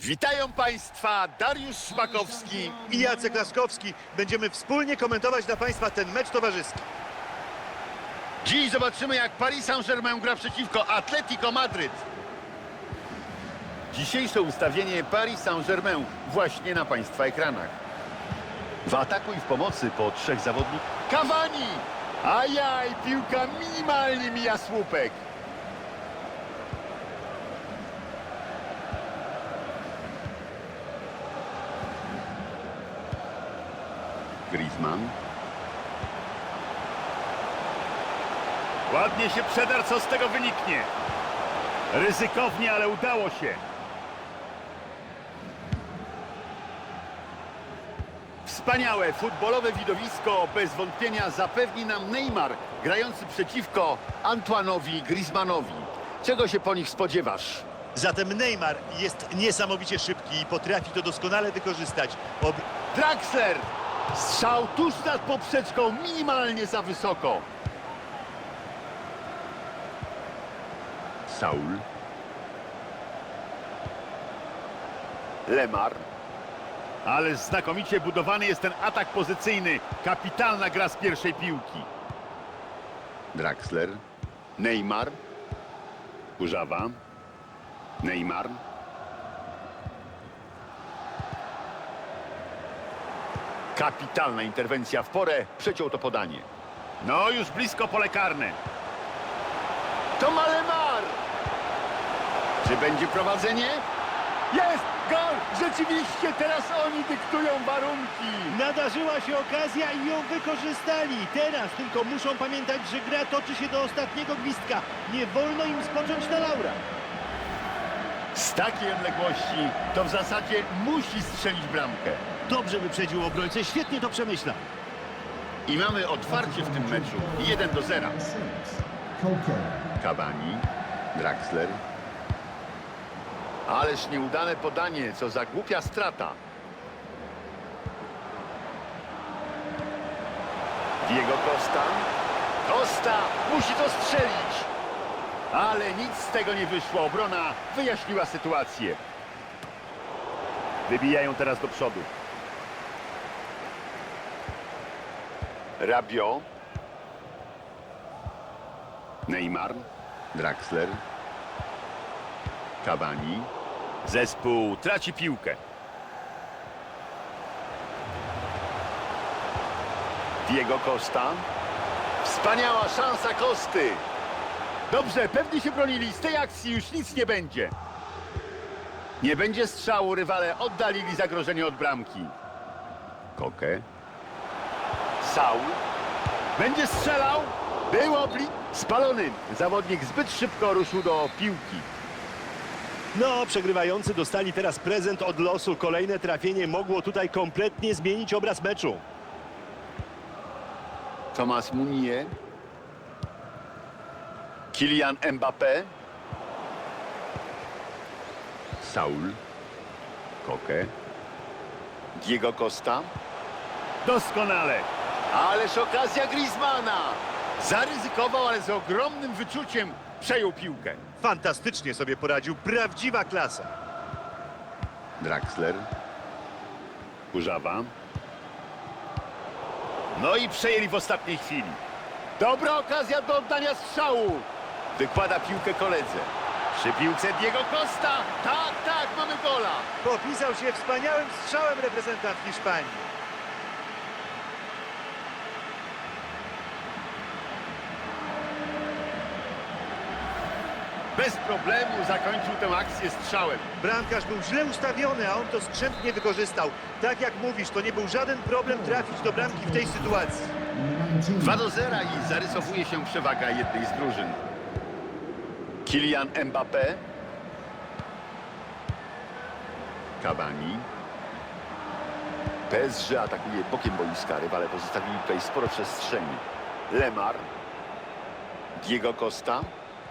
Witają Państwa Dariusz Szpakowski. i Jacek Laskowski. Będziemy wspólnie komentować dla Państwa ten mecz towarzyski. Dziś zobaczymy jak Paris Saint-Germain gra przeciwko Atletico Madryt. Dzisiejsze ustawienie Paris Saint-Germain właśnie na Państwa ekranach. W ataku i w pomocy po trzech zawodnikach. Cavani! Ajaj, piłka minimalnie mija słupek. Griezmann. Ładnie się przedarł, co z tego wyniknie. Ryzykownie, ale udało się. Wspaniałe futbolowe widowisko bez wątpienia zapewni nam Neymar, grający przeciwko Antoanowi Griezmannowi. Czego się po nich spodziewasz? Zatem Neymar jest niesamowicie szybki i potrafi to doskonale wykorzystać. Ob... Draxler! Strzał tuż nad poprzeczką, minimalnie za wysoko. Saul. Lemar. Ale znakomicie budowany jest ten atak pozycyjny. Kapitalna gra z pierwszej piłki. Draxler. Neymar. Kurzawa. Neymar. Kapitalna interwencja w porę. Przeciął to podanie. No, już blisko pole karne. To Malemar! Czy będzie prowadzenie? Jest! Gol! Rzeczywiście, teraz oni dyktują warunki. Nadarzyła się okazja i ją wykorzystali. Teraz tylko muszą pamiętać, że gra toczy się do ostatniego gwizdka. Nie wolno im spocząć na laura. Z takiej odległości to w zasadzie musi strzelić bramkę. Dobrze wyprzedził obrońcę, świetnie to przemyślał. I mamy otwarcie w tym meczu. 1 do 0. Cavani, Draxler. Ależ nieudane podanie, co za głupia strata. Diego Costa. Costa musi to strzelić. Ale nic z tego nie wyszło. Obrona wyjaśniła sytuację. Wybijają teraz do przodu. Rabio. Neymar. Draxler. Cavani. Zespół traci piłkę. Diego Costa. Wspaniała szansa Kosty. Dobrze, pewnie się bronili. Z tej akcji już nic nie będzie. Nie będzie strzału, rywale oddalili zagrożenie od bramki. Koke. Saul. Będzie strzelał. Było bli... Spalony. Zawodnik zbyt szybko ruszył do piłki. No, przegrywający dostali teraz prezent od losu. Kolejne trafienie mogło tutaj kompletnie zmienić obraz meczu. Thomas Munier. Kylian Mbappé. Saul. Koke. Diego Costa. Doskonale. Ależ okazja Griezmana. Zaryzykował, ale z ogromnym wyczuciem przejął piłkę. Fantastycznie sobie poradził, prawdziwa klasa. Draxler. Kurzawa. No i przejęli w ostatniej chwili. Dobra okazja do oddania strzału. Wykłada piłkę koledze. Przy piłce Diego Costa. Tak, tak, mamy gola. Popisał się wspaniałym strzałem reprezentant Hiszpanii. Bez problemu zakończył tę akcję strzałem. Bramkarz był źle ustawiony, a on to skrzętnie wykorzystał. Tak jak mówisz, to nie był żaden problem trafić do bramki w tej sytuacji. 2 do 0 i zarysowuje się przewaga jednej z drużyn. Kylian Mbappé. Cavani. PSG atakuje bokiem boiska. Rywale pozostawili tutaj sporo przestrzeni. Lemar. Diego Costa.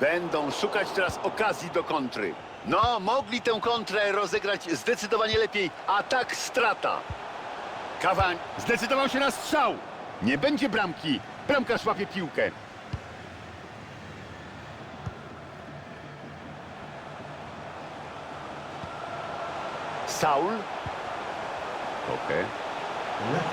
Będą szukać teraz okazji do kontry. No, mogli tę kontrę rozegrać zdecydowanie lepiej, a tak strata. Kawań zdecydował się na strzał. Nie będzie bramki. Bramkarz łapie piłkę. Saul. Koke.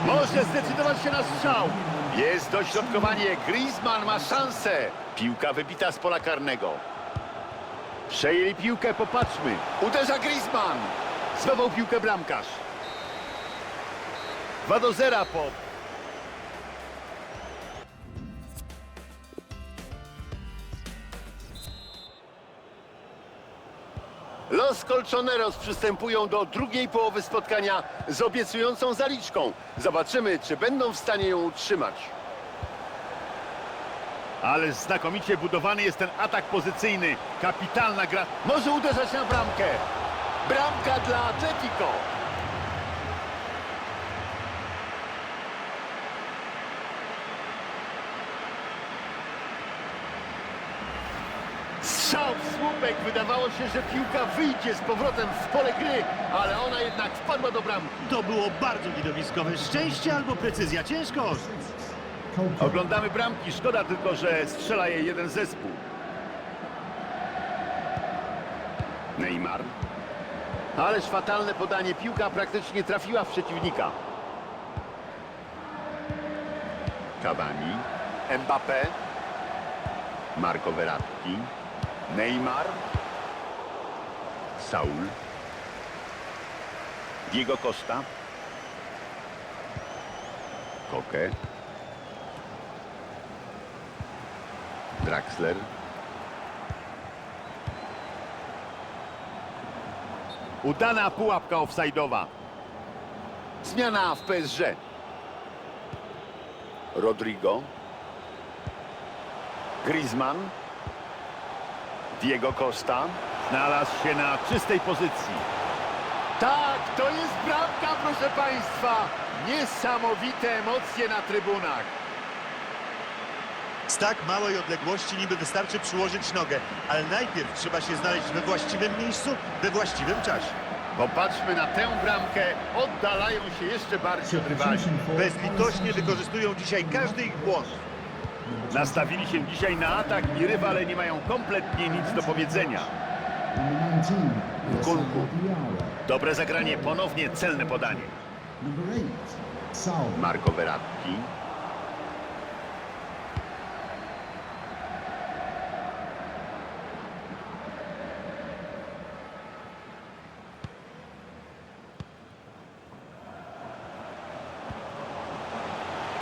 Może zdecydować się na strzał. Jest dośrodkowanie. Griezmann ma szansę. Piłka wybita z pola karnego. Przejęli piłkę, popatrzmy. Uderza Griezmann. Zdobył piłkę bramkarz. 2 do 0 po Los Colchoneros przystępują do drugiej połowy spotkania z obiecującą zaliczką. Zobaczymy, czy będą w stanie ją utrzymać. Ale znakomicie budowany jest ten atak pozycyjny. Kapitalna gra. Może uderzać na bramkę. Bramka dla Atletico. Strzał w słupek. Wydawało się, że piłka wyjdzie z powrotem w pole gry, ale ona jednak wpadła do bramki. To było bardzo widowiskowe. Szczęście albo precyzja. Ciężko. Oglądamy bramki. Szkoda tylko, że strzela je jeden zespół. Neymar. Ależ fatalne podanie. Piłka praktycznie trafiła w przeciwnika. Cavani. Mbappé. Marco Verratti. Neymar. Saul. Diego Costa. Koke. Draxler. Udana pułapka offside'owa. Zmiana w PSG. Rodrigo. Griezmann. Diego Costa. Znalazł się na czystej pozycji. Tak, to jest bramka, proszę Państwa. Niesamowite emocje na trybunach. Z tak małej odległości niby wystarczy przyłożyć nogę, ale najpierw trzeba się znaleźć we właściwym miejscu, we właściwym czasie. Popatrzmy na tę bramkę. Oddalają się jeszcze bardziej od rywali. Bezlitośnie wykorzystują dzisiaj każdy ich błąd. Nastawili się dzisiaj na atak i rywale nie mają kompletnie nic do powiedzenia. Kunku. Dobre zagranie, ponownie celne podanie. Marco Verratti.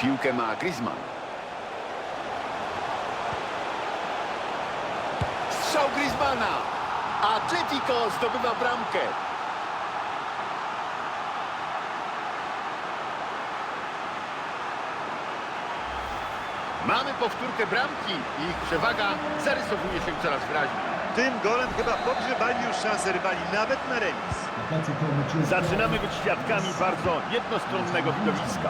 Piłkę ma Griezmann. Strzał Griezmana. Atletico zdobywa bramkę. Mamy powtórkę bramki i ich przewaga zarysowuje się coraz wyraźniej. Tym golem chyba pogrzebali już szansę rywali nawet na remis. Zaczynamy być świadkami bardzo jednostronnego widowiska.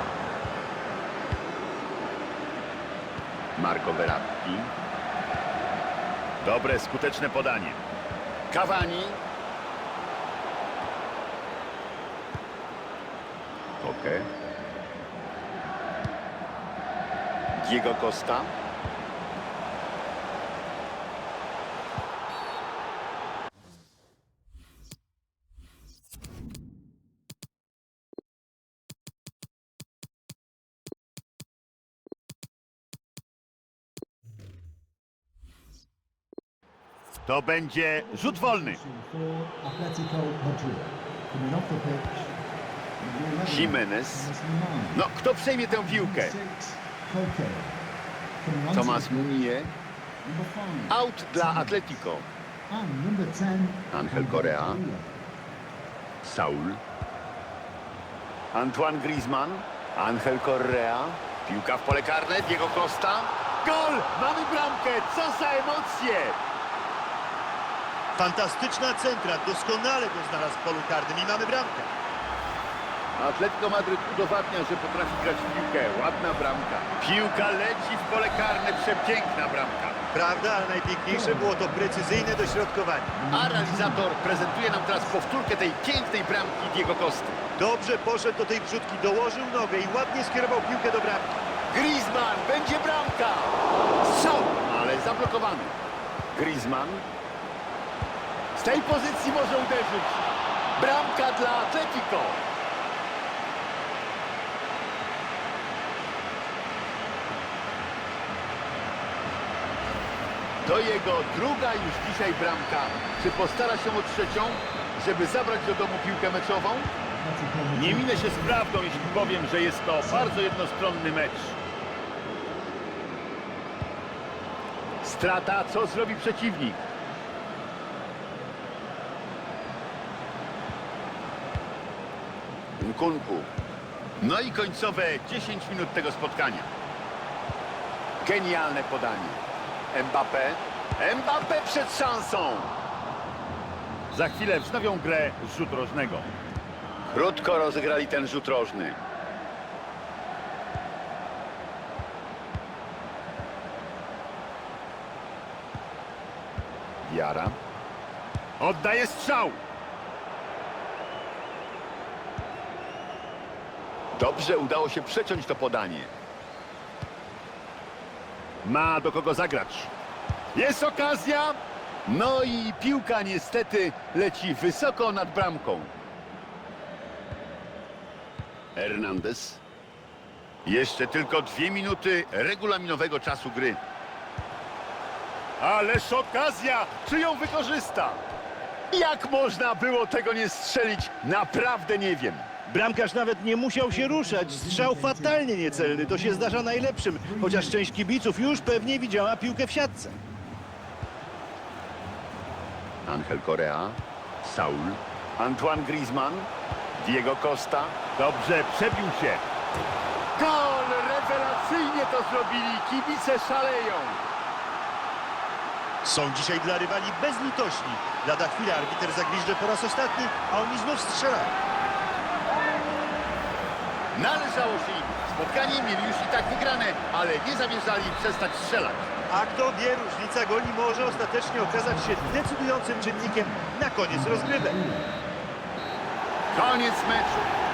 Marco Verratti. Dobre, skuteczne podanie. Cavani. Koke. Diego Costa. To będzie rzut wolny. Jimenez. No, kto przejmie tę piłkę? Tomas Munie. Out dla Atletico. Angel Correa. Saul. Antoine Griezmann. Angel Correa. Piłka w pole karne. Diego Costa. Gol! Mamy bramkę! Co za emocje! Fantastyczna centra, doskonale go znalazł w polu karnym i mamy bramkę. Atletico Madryt udowadnia, że potrafi grać w piłkę. Ładna bramka. Piłka leci w pole karne. Przepiękna bramka. Prawda, ale najpiękniejsze było to precyzyjne dośrodkowanie. A realizator prezentuje nam teraz powtórkę tej pięknej bramki Diego Costy. Dobrze poszedł do tej wrzutki, dołożył nogę i ładnie skierował piłkę do bramki. Griezmann, będzie bramka! Strzał, ale zablokowany. Griezmann. Tej pozycji może uderzyć. Bramka dla Atletico. To jego druga już dzisiaj bramka. Czy postara się o trzecią, żeby zabrać do domu piłkę meczową? Nie minę się z prawdą, jeśli powiem, że jest to bardzo jednostronny mecz. Strata, co zrobi przeciwnik? Nkunku. No i końcowe 10 minut tego spotkania. Genialne podanie. Mbappé. Mbappé przed szansą. Za chwilę wznowią grę rzut rożnego. Krótko rozegrali ten rzut rożny. Jara. Oddaje strzał. Dobrze udało się przeciąć to podanie. Ma do kogo zagrać. Jest okazja. No i piłka niestety leci wysoko nad bramką. Hernandez. Jeszcze tylko dwie minuty regulaminowego czasu gry. Ależ okazja! Czy ją wykorzysta? Jak można było tego nie strzelić? Naprawdę nie wiem. Bramkarz nawet nie musiał się ruszać. Strzał fatalnie niecelny. To się zdarza najlepszym. Chociaż część kibiców już pewnie widziała piłkę w siatce. Angel Correa, Saul, Antoine Griezmann, Diego Costa. Dobrze, przebił się. Gol! Rewelacyjnie to zrobili. Kibice szaleją. Są dzisiaj dla rywali bezlitośni. Lada chwila arbiter zagwiżdże po raz ostatni, a oni znów strzelają. Należało się im. Spotkanie mieli już i tak wygrane, ale nie zamierzali przestać strzelać. A kto wie, różnica goli może ostatecznie okazać się decydującym czynnikiem na koniec rozgrywek. Koniec meczu.